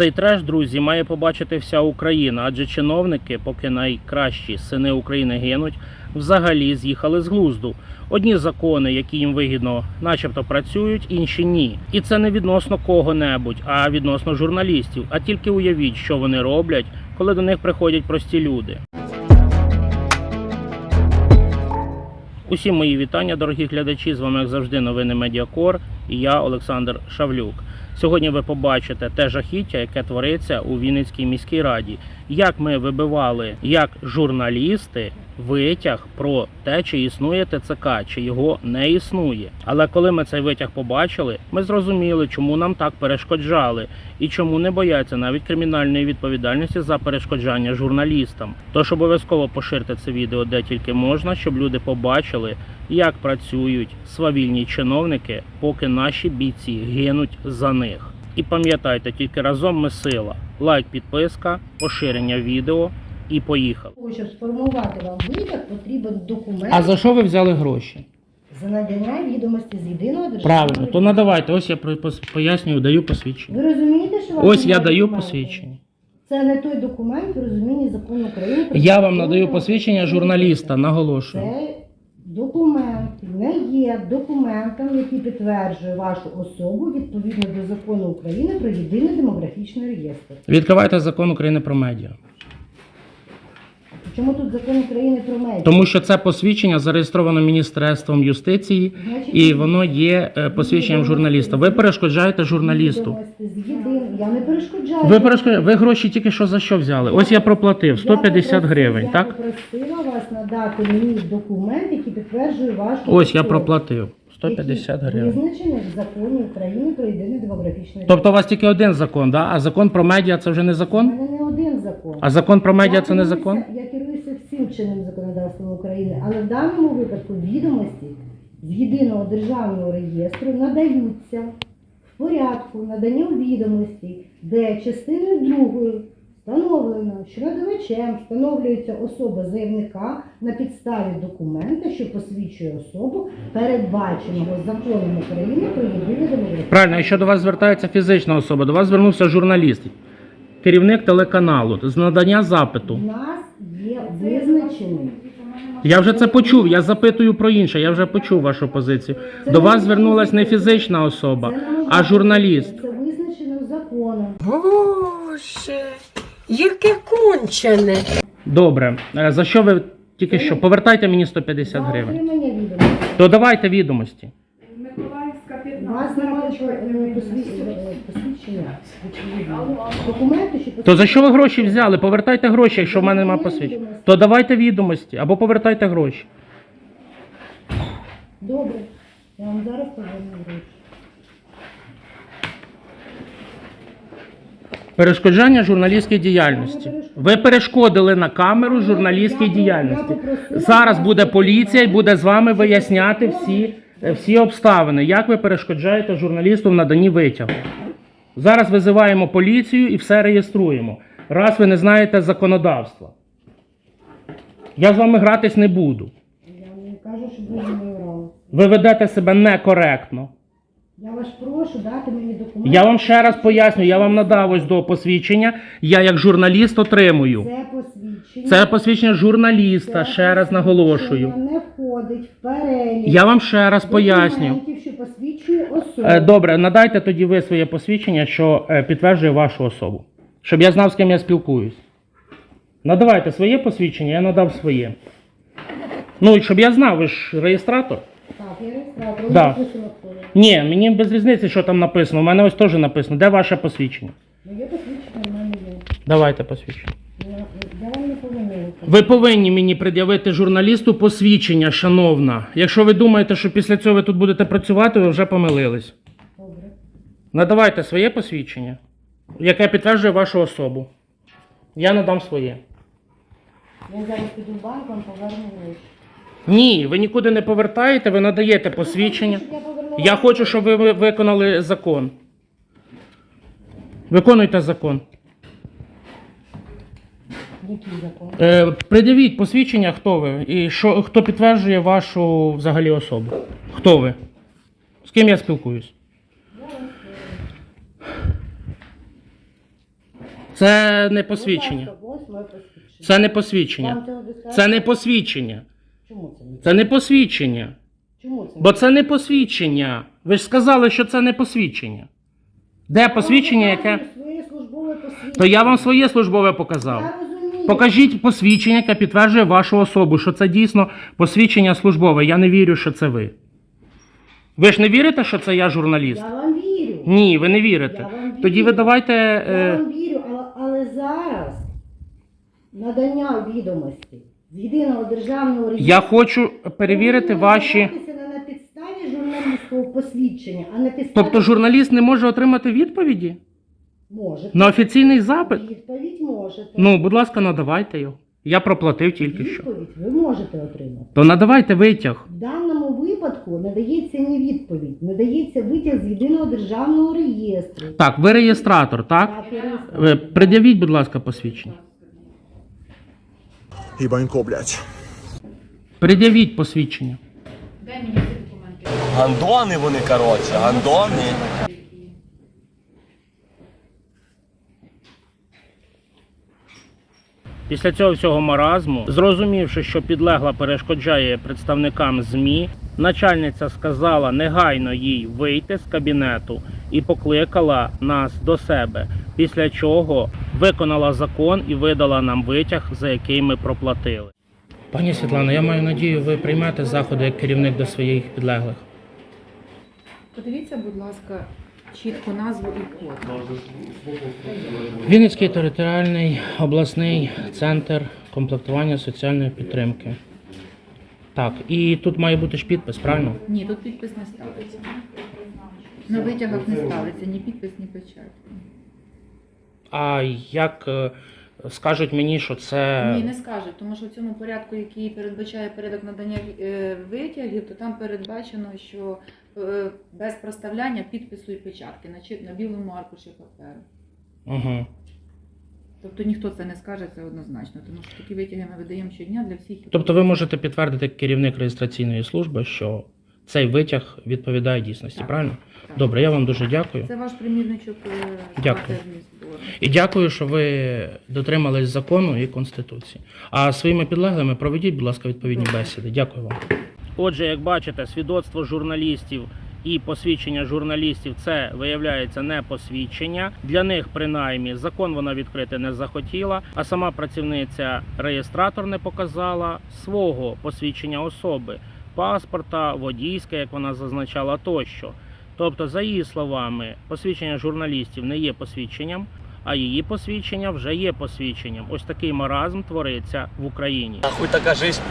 Цей треш, друзі, має побачити вся Україна, адже чиновники, поки найкращі сини України гинуть, взагалі з'їхали з глузду. Одні закони, які їм вигідно, начебто працюють, інші ні. І це не відносно кого-небудь, а відносно журналістів. А тільки уявіть, що вони роблять, коли до них приходять прості люди. Усім мої вітання, дорогі глядачі. З вами, як завжди, новини Медіакор і я, Олександр Шавлюк. Сьогодні ви побачите те жахіття, яке твориться у Вінницькій міській раді. Як ми вибивали, як журналісти, витяг про те, чи існує ТЦК, чи його не існує. Але коли ми цей витяг побачили, ми зрозуміли, чому нам так перешкоджали і чому не бояться навіть кримінальної відповідальності за перешкоджання журналістам. Тож обов'язково поширте це відео де тільки можна, щоб люди побачили, як працюють свавільні чиновники, поки наші бійці гинуть за них. І пам'ятайте, тільки разом ми сила. Лайк, підписка, поширення відео і. Тому, Щоб сформувати вам витяг, потрібен документ А за що ви взяли гроші? за надання відомості з єдиного державного. Правильно, то реєстру. надавайте. Ось я про- пос- пояснюю, даю посвідчення. Ви розумієте, що вам Ось я немає даю документу? посвідчення. Це не той документ в розумінні закону України. про Я вам надаю посвідчення журналіста, наголошую. Це документ не є документом, який підтверджує вашу особу відповідно до закону України про єдиний демографічний реєстр. Відкривайте закон України про медіа. Чому тут закон України про медіа? Тому що це посвідчення зареєстровано Міністерством юстиції Значить, і воно є е, посвідченням журналіста. Ви перешкоджаєте журналісту. Я не перешкоджаю. Ви перешкоджаєте, ви гроші тільки що за що взяли? Ось я проплатив 150 гривень, я так? попросила вас надати мені документ, який підтверджує вашу Ось я особу, проплатив 150 який гривень. Визначений в законі України про єдиний демографічний Тобто у вас тільки один закон, да? а закон про медіа це вже не У закон? мене не один закон. А закон про медіа це не закон? Я керуюся чинним законодавством України, але в даному випадку відомості з єдиного державного реєстру надаються в порядку надання відомості, де частиною другою встановлено, що надавачем встановлюється особа заявника на підставі документа, що посвідчує особу, передбаченого законом України про єдиний демографічний. Правильно, якщо до вас звертається фізична особа, до вас звернувся журналіст, керівник телеканалу з надання запиту. У нас є визначений. Я вже це почув. Я запитую про інше. Я вже почув вашу позицію. Це До вас звернулась не фізична особа, а журналіст. Це визначено законом. Боже, яке кончене. Добре, Е, за що ви тільки що? Повертайте мені 150 За гривень. отримання відомості. То давайте відомості. Миколаївська У вас немає е, е, посвідчення. То за що ви гроші взяли? Повертайте гроші, якщо в мене немає посвідчення. То давайте відомості або повертайте гроші. Добре. Я вам зараз поверну гроші. Перешкоджання журналістській діяльності. Ви перешкодили на камеру журналістській діяльності. Зараз буде поліція і буде з вами виясняти всі, всі обставини, як ви перешкоджаєте журналісту в наданні витягу. Зараз визиваємо поліцію і все реєструємо. Раз ви не знаєте законодавства. Я з вами гратись не буду. Я не кажу, щоб ви зі мною. Ви ведете себе некоректно. Я вас прошу дати мені документи. Я вам ще раз поясню, я вам надав ось до посвідчення. Я як журналіст отримую. Це посвідчення. Це посвідчення журналіста, ще раз наголошую. Не входить в перелік. Я вам ще раз поясню. документів, що посвідчує особу. Е, Добре, надайте тоді ви своє посвідчення, що е, підтверджує вашу особу. Щоб я знав, з ким я спілкуюсь. Надавайте своє посвідчення, я надав своє. Ну, і щоб я знав, ви ж реєстратор. Так, я реєстратор. Да. написано хто. Ні, мені без різниці, що там написано. У мене ось теж написано. Де ваше посвідчення? Моє посвідчення в мене є. Давайте посвідчення. Я, я вам не повинна. Ви повинні мені пред'явити журналісту посвідчення, шановна. Якщо ви думаєте, що після цього ви тут будете працювати, ви вже помилились. Добре. Надавайте своє посвідчення, яке підтверджує вашу особу. Я надам своє. Я зараз піду в банк, вам поверну гроші. Ні, ви нікуди не повертаєте, ви надаєте посвідчення. Я, повернула Я хочу, щоб ви ви виконали закон. Виконуйте закон. Який закон? Е, пред'явіть посвідчення, хто ви і що, хто підтверджує вашу взагалі особу. Хто ви? З ким я спілкуюсь? Це не посвідчення. Ось моє посвідчення. Це не посвідчення. Вам цього достатньо? Це не посвідчення. Чому це не? Це не посвідчення. Чому це не? Бо це не посвідчення. Ви ж сказали, що це не посвідчення. Де посвідчення, яке. Своє службове посвідчення. То я вам своє службове показав. Я. Покажіть посвідчення, яке підтверджує вашу особу, що це дійсно посвідчення службове. Я не вірю, що це ви. Ви ж не вірите, що це я журналіст? Я вам вірю. Ні, ви не вірите. Я вам вірю. Тоді ви давайте. Я Е... вам вірю, але, але зараз надання відомості з єдиного державного реєстру. Я хочу перевірити повинно ваші. не на підставі журналістського посвідчення, а на підставі Тобто журналіст не може отримати відповіді можете. на офіційний запит? Відповідь можете. Ну, будь ласка, надавайте його. Я проплатив тільки що. Відповідь ви можете отримати. То надавайте витяг. В даному випадку надається не відповідь, надається витяг з єдиного державного реєстру. Так, ви реєстратор, так? Так, я Пред'явіть, будь ласка, посвідчення. Ебанько, блядь. Пред'явіть посвідчення. Гандони вони, коротше, гандони. Після цього всього маразму, зрозумівши, що підлегла перешкоджає представникам ЗМІ, начальниця сказала негайно їй вийти з кабінету і покликала нас до себе. Після чого виконала закон і видала нам витяг, за який ми проплатили. Пані Світлано, я маю надію, ви приймете заходи як керівник до своїх підлеглих. Подивіться, будь ласка, чітко назву і код. Вінницький територіальний обласний центр комплектування соціальної підтримки. Так, і тут має бути ж підпис, правильно? Ні, тут підпис не ставиться. На витягах не ставиться ні підпис, ні печатка. А як е, скажуть мені, що це. Ні, не скажуть, тому що в цьому порядку, який передбачає порядок надання е, витягів, то там передбачено, що е, без проставляння підпису і печатки на, на білому аркуші паперу. Угу. Тобто ніхто це не скаже, це однозначно, тому що такі витяги ми видаємо щодня для всіх. Тобто ви можете підтвердити як керівник реєстраційної служби, що цей витяг відповідає дійсності, Так. правильно? Так. Добре, я вам дуже дякую. Це ваш примірничок е, Дякую. І дякую, що ви дотримались закону і конституції. А своїми підлеглими проведіть, будь ласка, відповідні бесіди. Дякую вам. Отже, як бачите, свідоцтво журналістів і посвідчення журналістів це виявляється не посвідчення. Для них, принаймні, закон вона відкрити не захотіла, а сама працівниця реєстратор не показала свого посвідчення особи, паспорта, водійське, як вона зазначала, тощо. Тобто, за її словами, посвідчення журналістів не є посвідченням, а її посвідчення вже є посвідченням. Ось такий маразм твориться в Україні. Нахуй така жизнь